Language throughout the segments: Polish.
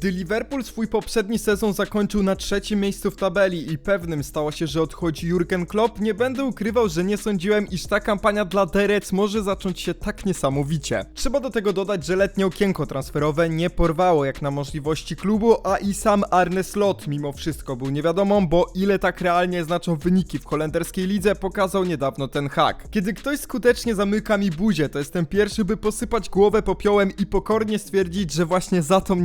Gdy Liverpool swój poprzedni sezon zakończył na trzecim miejscu w tabeli i pewnym stało się, że odchodzi Jurgen Klopp, nie będę ukrywał, że nie sądziłem, iż ta kampania dla Reds może zacząć się tak niesamowicie. Trzeba do tego dodać, że letnie okienko transferowe nie porwało jak na możliwości klubu, a i sam Arne Slot mimo wszystko był niewiadomą, bo ile tak realnie znaczą wyniki w holenderskiej lidze pokazał niedawno ten hak. Kiedy ktoś skutecznie zamyka mi buzię, to jestem pierwszy, by posypać głowę popiołem i pokornie stwierdzić, że właśnie za tą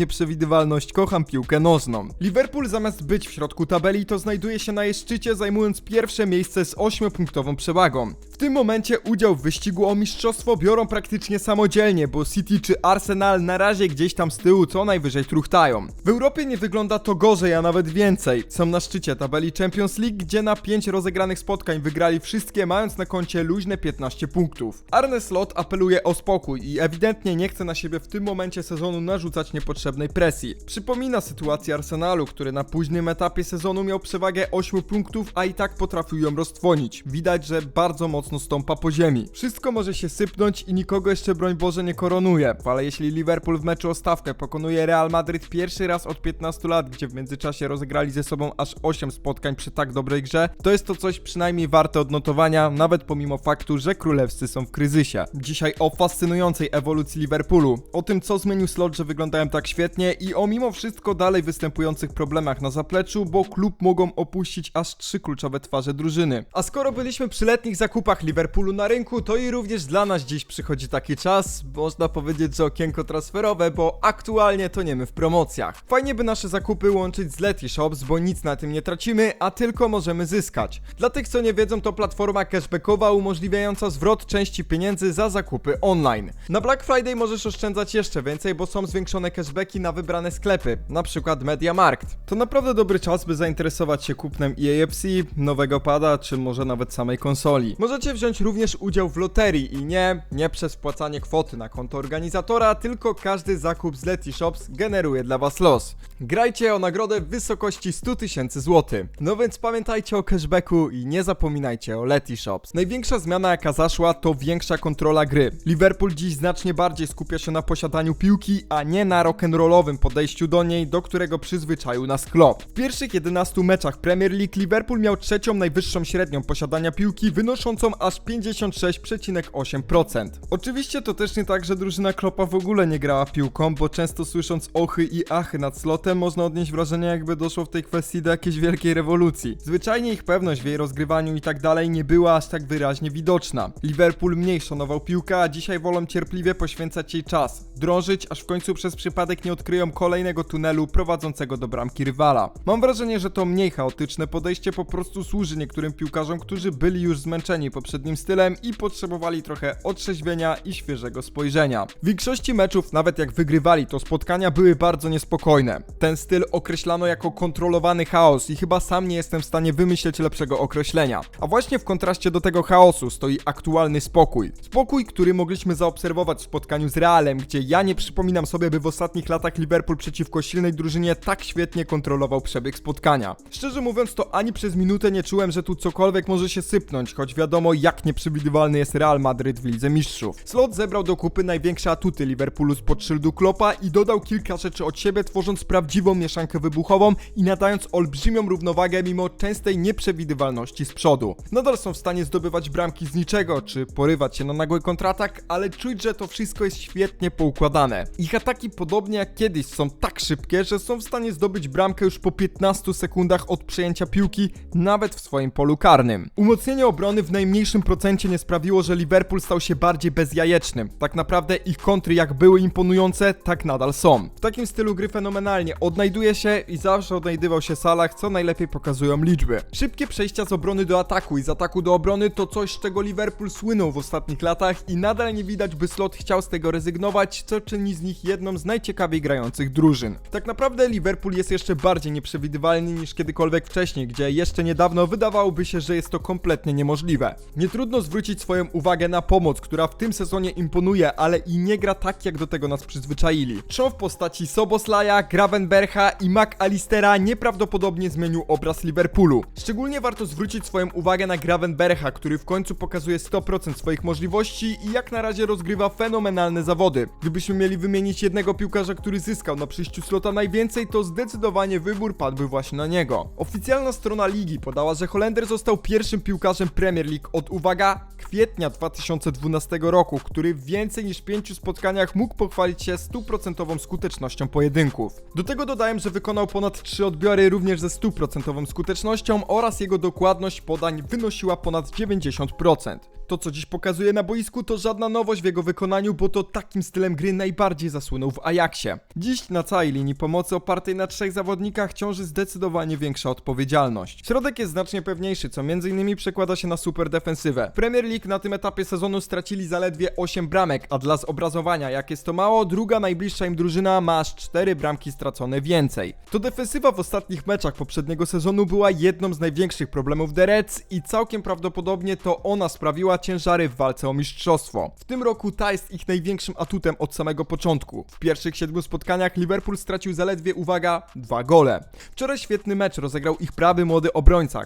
nieprzewidywalność kocham piłkę nożną. Liverpool zamiast być w środku tabeli, to znajduje się na jej szczycie, zajmując pierwsze miejsce z 8-punktową przewagą. W tym momencie udział w wyścigu o mistrzostwo biorą praktycznie samodzielnie, bo City czy Arsenal na razie gdzieś tam z tyłu co najwyżej truchtają. W Europie nie wygląda to gorzej, a nawet więcej. Są na szczycie tabeli Champions League, gdzie na 5 rozegranych spotkań wygrali wszystkie, mając na koncie luźne 15 punktów. Arne Slot apeluje o spokój i ewidentnie nie chce na siebie w tym momencie sezonu narzucać niepotrzebnej presji. Przypomina sytuację Arsenalu, który na późnym etapie sezonu miał przewagę 8 punktów, a i tak potrafił ją roztwonić. Widać, że bardzo mocno stąpa po ziemi. Wszystko może się sypnąć i nikogo jeszcze broń Boże nie koronuje, ale jeśli Liverpool w meczu o stawkę pokonuje Real Madryt pierwszy raz od 15 lat, gdzie w międzyczasie rozegrali ze sobą aż 8 spotkań przy tak dobrej grze, to jest to coś przynajmniej warte odnotowania, nawet pomimo faktu, że królewscy są w kryzysie. Dzisiaj o fascynującej ewolucji Liverpoolu, o tym co zmienił slot, że wyglądają tak świetnie i o mimo wszystko dalej występujących problemach na zapleczu, bo klub mogą opuścić aż trzy kluczowe twarze drużyny. A skoro byliśmy przy letnich zakupach Liverpoolu na rynku, to i również dla nas dziś przychodzi taki czas, można powiedzieć, że okienko transferowe, bo aktualnie to nie w promocjach. Fajnie by nasze zakupy łączyć z Leti Shops, bo nic na tym nie tracimy, a tylko możemy zyskać. Dla tych co nie wiedzą, to platforma cashbackowa umożliwiająca zwrot części pieniędzy za zakupy online. Na Black Friday możesz oszczędzać jeszcze więcej, bo są zwiększone cashbacki na wybrane sklepy, na przykład MediaMarkt. To naprawdę dobry czas, by zainteresować się kupnem EAFC, nowego pada, czy może nawet samej konsoli. Możecie wziąć również udział w loterii i nie, nie przez wpłacanie kwoty na konto organizatora, tylko każdy zakup z Leti Shops generuje dla was los. Grajcie o nagrodę w wysokości 100 tysięcy złotych. No więc pamiętajcie o cashbacku i nie zapominajcie o Leti Shops. Największa zmiana jaka zaszła to większa kontrola gry. Liverpool dziś znacznie bardziej skupia się na posiadaniu piłki, a nie na rock'n'rollowym podejściu do niej, do którego przyzwyczaił nas Klopp. W pierwszych 11 meczach Premier League Liverpool miał trzecią najwyższą średnią posiadania piłki, wynoszącą aż 56,8%. Oczywiście to też nie tak, że drużyna Kloppa w ogóle nie grała piłką, bo często słysząc ochy i achy nad slotem można odnieść wrażenie jakby doszło w tej kwestii do jakiejś wielkiej rewolucji. Zwyczajnie ich pewność w jej rozgrywaniu i tak dalej nie była aż tak wyraźnie widoczna. Liverpool mniej szanował piłkę, a dzisiaj wolą cierpliwie poświęcać jej czas. Drążyć, aż w końcu przez przypadek nie odkryją kolejnego tunelu prowadzącego do bramki rywala. Mam wrażenie, że to mniej chaotyczne podejście po prostu służy niektórym piłkarzom, którzy byli już zmęczeni poprzednim stylem i potrzebowali trochę otrzeźwienia i świeżego spojrzenia. W większości meczów, nawet jak wygrywali, to spotkania były bardzo niespokojne. Ten styl określano jako kontrolowany chaos i chyba sam nie jestem w stanie wymyśleć lepszego określenia. A właśnie w kontraście do tego chaosu stoi aktualny spokój. Spokój, który mogliśmy zaobserwować w spotkaniu z Realem, gdzie ja nie przypominam sobie, by w ostatnich latach Liverpool przeciwko silnej drużynie tak świetnie kontrolował przebieg spotkania. Szczerze mówiąc, to ani przez minutę nie czułem, że tu cokolwiek może się sypnąć, choć wiadomo jak nieprzewidywalny jest Real Madryt w Lidze Mistrzów. Slot zebrał do kupy największe atuty Liverpoolu spod szyldu Kloppa i dodał kilka rzeczy od siebie, tworząc prawdziwą mieszankę wybuchową i nadając olbrzymią równowagę mimo częstej nieprzewidywalności z przodu. Nadal są w stanie zdobywać bramki z niczego, czy porywać się na nagły kontratak, ale czuć, że to wszystko jest świetnie poukładane. Ich ataki podobnie jak kiedyś są tak szybkie, że są w stanie zdobyć bramkę już po 15 sekundach od przejęcia piłki, nawet w swoim polu karnym. Umocnienie obrony w najmniejszym procencie nie sprawiło, że Liverpool stał się bardziej bezjajecznym. Tak naprawdę ich kontry jak były imponujące, tak nadal są. W takim stylu gry fenomenalnie odnajduje się i zawsze odnajdywał się Salah, co najlepiej pokazują liczby. Szybkie przejścia z obrony do ataku i z ataku do obrony to coś, z czego Liverpool słynął w ostatnich latach i nadal nie widać, by Slot chciał z tego rezygnować, co czyni z nich jedną z najciekawiej grających drużyn. Tak naprawdę Liverpool jest jeszcze bardziej nieprzewidywalny niż kiedykolwiek wcześniej, gdzie jeszcze niedawno wydawałoby się, że jest to kompletnie niemożliwe. Nie trudno zwrócić swoją uwagę na pomoc, która w tym sezonie imponuje, ale i nie gra tak, jak do tego nas przyzwyczaili. Show w postaci Soboslaja, Gravenbercha i McAllistera nieprawdopodobnie zmienił obraz Liverpoolu. Szczególnie warto zwrócić swoją uwagę na Gravenbercha, który w końcu pokazuje 100% swoich możliwości i jak na razie rozgrywa fenomenalne zawody. Gdybyśmy mieli wymienić jednego piłkarza, który zyskał na na przyjściu slota najwięcej, to zdecydowanie wybór padłby właśnie na niego. Oficjalna strona ligi podała, że Holender został pierwszym piłkarzem Premier League od, uwaga, kwietnia 2012 roku, który w więcej niż pięciu spotkaniach mógł pochwalić się stuprocentową skutecznością pojedynków. Do tego dodaję, że wykonał ponad 3 odbiory również ze stuprocentową skutecznością oraz jego dokładność podań wynosiła ponad 90%. To, co dziś pokazuje na boisku, to żadna nowość w jego wykonaniu, bo to takim stylem gry najbardziej zasłynął w Ajaxie. Dziś na całej linii pomocy opartej na trzech zawodnikach ciąży zdecydowanie większa odpowiedzialność. Środek jest znacznie pewniejszy, co m.in. przekłada się na super defensywę. Premier League na tym etapie sezonu stracili zaledwie 8 bramek, a dla zobrazowania, jak jest to mało, druga najbliższa im drużyna ma aż 4 bramki stracone więcej. To defensywa w ostatnich meczach poprzedniego sezonu była jedną z największych problemów The Reds i całkiem prawdopodobnie to ona sprawiła ciężary w walce o mistrzostwo. W tym roku ta jest ich największym atutem od samego początku. W pierwszych siedmiu spotkaniach Liverpool stracił zaledwie, uwaga, dwa gole. Wczoraj świetny mecz rozegrał ich prawy młody obrońca,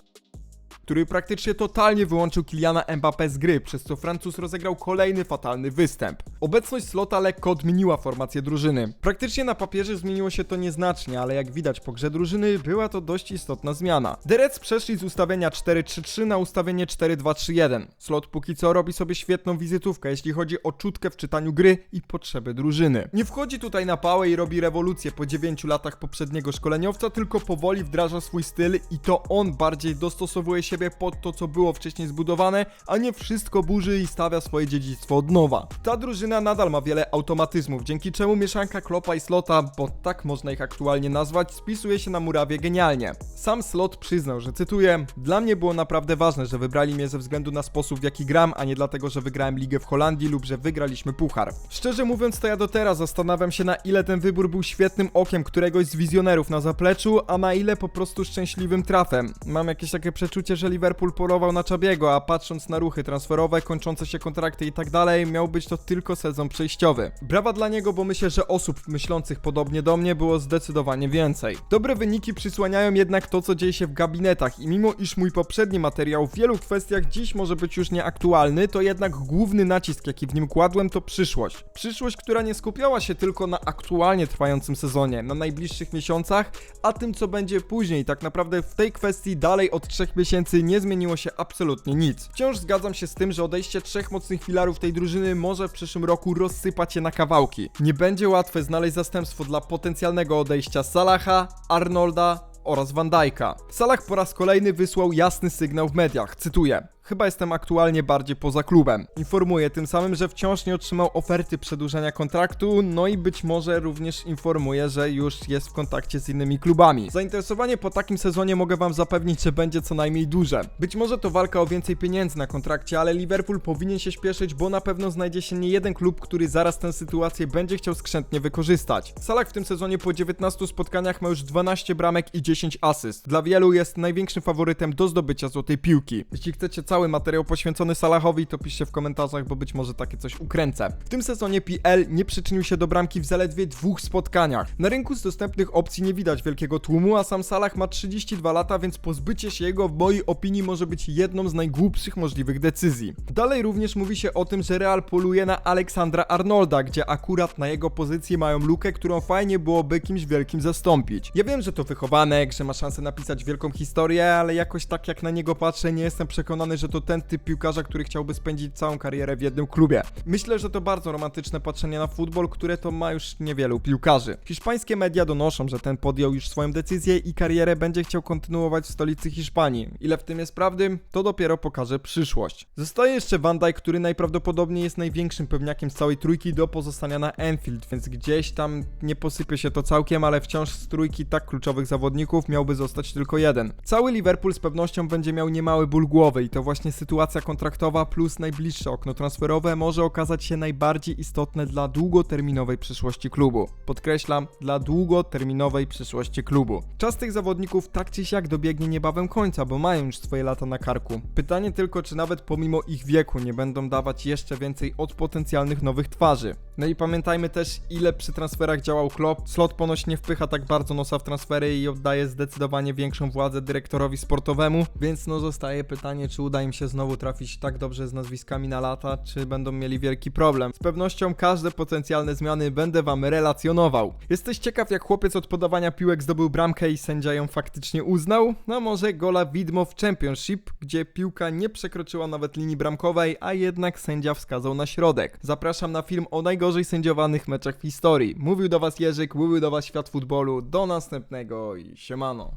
który praktycznie totalnie wyłączył Kiliana Mbappé z gry, przez co Francuz rozegrał kolejny fatalny występ. Obecność Slota lekko odmieniła formację drużyny. Praktycznie na papierze zmieniło się to nieznacznie, ale jak widać po grze drużyny była to dość istotna zmiana. The Reds przeszli z ustawienia 4-3-3 na ustawienie 4-2-3-1. Slot póki co robi sobie świetną wizytówkę, jeśli chodzi o czutkę w czytaniu gry i potrzeby drużyny. Nie wchodzi tutaj na pałę i robi rewolucję po 9 latach poprzedniego szkoleniowca, tylko powoli wdraża swój styl i to on bardziej dostosowuje siebie pod to, co było wcześniej zbudowane, a nie wszystko burzy i stawia swoje dziedzictwo od nowa. Ta drużyna nadal ma wiele automatyzmów, dzięki czemu mieszanka Klopa i Slota, bo tak można ich aktualnie nazwać, spisuje się na murawie genialnie. Sam Slot przyznał, że cytuję, dla mnie było naprawdę ważne, że wybrali mnie ze względu na sposób w jaki gram, a nie dlatego, że wygrałem ligę w Holandii lub że wygraliśmy puchar. Szczerze mówiąc, to ja do teraz zastanawiam się na ile ten wybór był świetnym okiem któregoś z wizjonerów na zapleczu, a na ile po prostu szczęśliwym trafem. Mam jakieś takie przeczucie, że Liverpool polował na Czabiego, a patrząc na ruchy transferowe, kończące się kontrakty i tak dalej, miał być to tylko sezon przejściowy. Brawa dla niego, bo myślę, że osób myślących podobnie do mnie było zdecydowanie więcej. Dobre wyniki przysłaniają jednak to, co dzieje się w gabinetach i mimo iż mój poprzedni materiał w wielu kwestiach dziś może być już nieaktualny, to jednak główny nacisk, jaki w nim kładłem, to przyszłość. Przyszłość, która nie skupiała się tylko na aktualnie trwającym sezonie, na najbliższych miesiącach, a tym, co będzie później. Tak naprawdę w tej kwestii dalej od trzech miesięcy nie zmieniło się absolutnie nic. Wciąż zgadzam się z tym, że odejście trzech mocnych filarów tej drużyny może w przyszłym roku rozsypać się na kawałki. Nie będzie łatwe znaleźć zastępstwo dla potencjalnego odejścia Salaha, Arnolda oraz Van Dijk'a. Salah po raz kolejny wysłał jasny sygnał w mediach, cytuję. Chyba jestem aktualnie bardziej poza klubem. Informuję tym samym, że wciąż nie otrzymał oferty przedłużenia kontraktu, no i być może również informuję, że już jest w kontakcie z innymi klubami. Zainteresowanie po takim sezonie mogę wam zapewnić, że będzie co najmniej duże. Być może to walka o więcej pieniędzy na kontrakcie, ale Liverpool powinien się śpieszyć, bo na pewno znajdzie się nie jeden klub, który zaraz tę sytuację będzie chciał skrzętnie wykorzystać. Salah w tym sezonie po 19 spotkaniach ma już 12 bramek i 10 asyst. Dla wielu jest największym faworytem do zdobycia złotej piłki. Jeśli chcecie cały materiał poświęcony Salahowi, to piszcie w komentarzach, bo być może takie coś ukręcę. W tym sezonie PL nie przyczynił się do bramki w zaledwie dwóch spotkaniach. Na rynku z dostępnych opcji nie widać wielkiego tłumu, a sam Salah ma 32 lata, więc pozbycie się jego w mojej opinii może być jedną z najgłupszych możliwych decyzji. Dalej również mówi się o tym, że Real poluje na Aleksandra Arnolda, gdzie akurat na jego pozycji mają lukę, którą fajnie byłoby kimś wielkim zastąpić. Ja wiem, że to wychowanek, że ma szansę napisać wielką historię, ale jakoś tak jak na niego patrzę, nie jestem przekonany, że to ten typ piłkarza, który chciałby spędzić całą karierę w jednym klubie. Myślę, że to bardzo romantyczne patrzenie na futbol, które to ma już niewielu piłkarzy. Hiszpańskie media donoszą, że ten podjął już swoją decyzję i karierę będzie chciał kontynuować w stolicy Hiszpanii. Ile w tym jest prawdy, to dopiero pokaże przyszłość. Zostaje jeszcze Van Dijk, który najprawdopodobniej jest największym pewniakiem z całej trójki do pozostania na Enfield, więc gdzieś tam nie posypie się to całkiem, ale wciąż z trójki tak kluczowych zawodników miałby zostać tylko jeden. Cały Liverpool z pewnością będzie miał niemały ból głowy i to właśnie sytuacja kontraktowa plus najbliższe okno transferowe może okazać się najbardziej istotne dla długoterminowej przyszłości klubu. Podkreślam, dla długoterminowej przyszłości klubu. Czas tych zawodników tak czy siak dobiegnie niebawem końca, bo mają już swoje lata na karku. Pytanie tylko, czy nawet pomimo ich wieku nie będą dawać jeszcze więcej od potencjalnych nowych twarzy. No i pamiętajmy też, ile przy transferach działał Klopp. Slot ponoć nie wpycha tak bardzo nosa w transfery i oddaje zdecydowanie większą władzę dyrektorowi sportowemu, więc no zostaje pytanie, czy uda im się znowu trafić tak dobrze z nazwiskami na lata, czy będą mieli wielki problem. Z pewnością każde potencjalne zmiany będę wam relacjonował. Jesteś ciekaw, jak chłopiec od podawania piłek zdobył bramkę i sędzia ją faktycznie uznał? No może gola widmo w Championship, gdzie piłka nie przekroczyła nawet linii bramkowej, a jednak sędzia wskazał na środek. Zapraszam na film o najgorzej sędziowanych meczach w historii. Mówił do was Jerzyk, mówił do was świat futbolu. Do następnego i siemano.